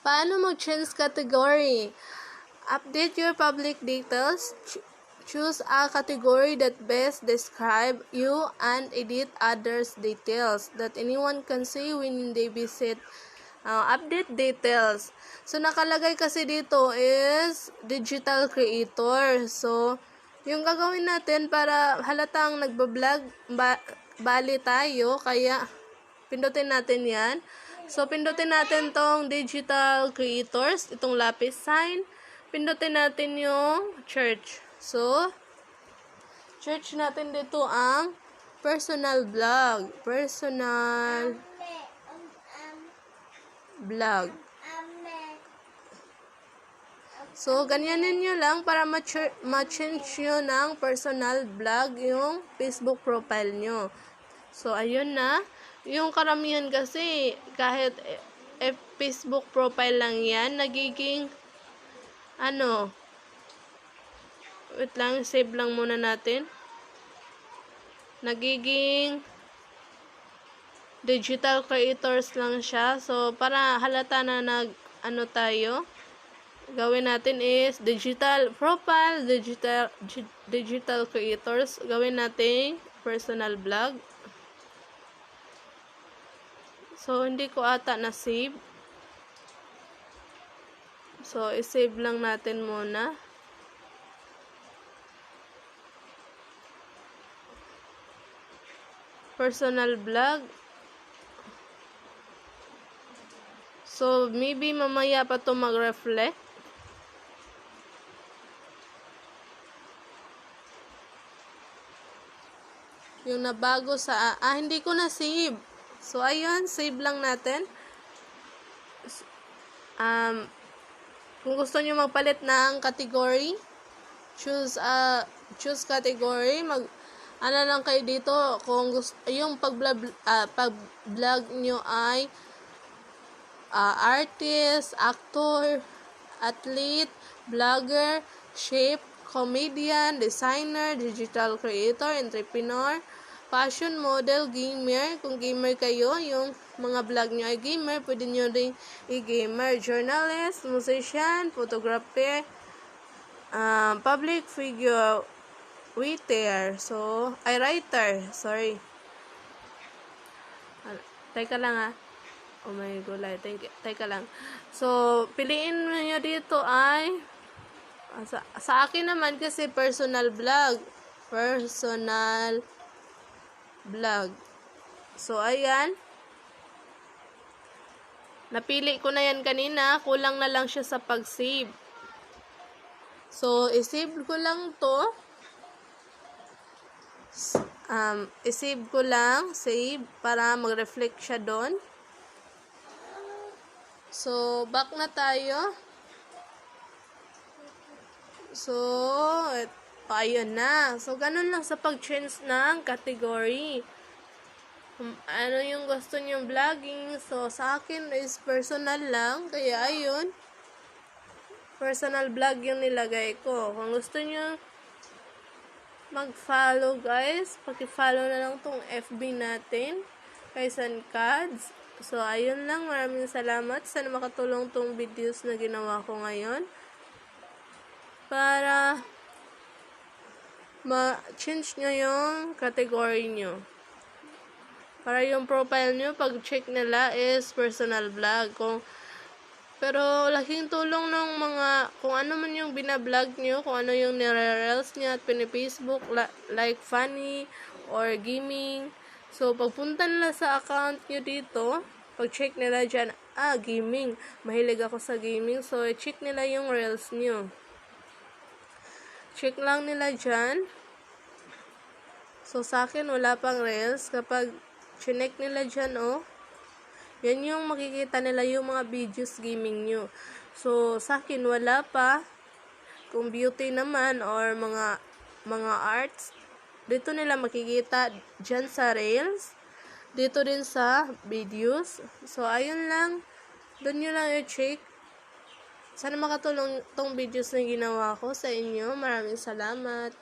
Paano mag-change category? Update your public details. Ch- choose a category that best describe you and edit others' details that anyone can see when they visit. Uh, update details. So, nakalagay kasi dito is digital creator. So, yung gagawin natin para halatang nagbablog, ba, bali tayo, kaya pindutin natin yan. So, pindutin natin tong digital creators, itong lapis sign. Pindutin natin yung church. So, church natin dito ang personal blog. Personal blog. So, ganyanin nyo lang para ma-ch- ma-change nyo ng personal blog yung Facebook profile nyo. So, ayun na. Yung karamihan kasi, kahit eh, eh, Facebook profile lang yan, nagiging, ano, wait lang, save lang muna natin. Nagiging, digital creators lang siya. So, para halata na nag, ano tayo, gawin natin is digital profile, digital gi- digital creators. Gawin natin personal blog. So, hindi ko ata na-save. So, i-save lang natin muna. Personal blog. So, maybe mamaya pa to mag-reflect. Yung nabago sa, ah, hindi ko na save. So, ayun, save lang natin. Um, kung gusto nyo magpalit ng category, choose, uh, choose category, mag, ano lang kayo dito, kung gusto, yung pag-vlog, ah, pag-vlog nyo ay, ah, artist, actor, athlete, vlogger, shape, comedian, designer, digital creator, entrepreneur, fashion model, gamer. Kung gamer kayo, yung mga vlog nyo ay gamer, pwede nyo rin i-gamer. Journalist, musician, photographer, um, public figure, waiter. So, ay writer. Sorry. Ah, Teka lang ah. Oh my gulay. Teka, teka lang. So, piliin nyo dito ay ah, sa, sa akin naman kasi personal vlog. Personal vlog. So, ayan. Napili ko na yan kanina. Kulang na lang siya sa pag-save. So, isave ko lang to. Um, isave ko lang. Save. Para mag-reflect siya doon. So, back na tayo. So, ayun na. So, ganun lang sa pag-change ng category. Um, ano yung gusto nyo vlogging. So, sa akin is personal lang. Kaya, ayun. Personal vlog yung nilagay ko. Kung gusto nyo mag-follow, guys, paki-follow na lang tong FB natin. Kaysan Cards. So, ayun lang. Maraming salamat. Sana makatulong tong videos na ginawa ko ngayon. Para ma-change nyo yung category nyo. Para yung profile nyo, pag-check nila is personal vlog. Kung, pero laking tulong ng mga, kung ano man yung binablog nyo, kung ano yung nire-reels nyo at pinipacebook, la- like funny or gaming. So, pagpunta nila sa account nyo dito, pag-check nila dyan, ah, gaming. Mahilig ako sa gaming. So, check nila yung reels nyo. Check lang nila dyan. So, sa akin, wala pang reels. Kapag chinek nila dyan, oh, yan yung makikita nila yung mga videos gaming nyo. So, sa akin, wala pa. Kung beauty naman or mga mga arts, dito nila makikita dyan sa reels. Dito din sa videos. So, ayun lang. Doon nyo lang i-check. Sana makatulong tong videos na ginawa ko sa inyo. Maraming salamat.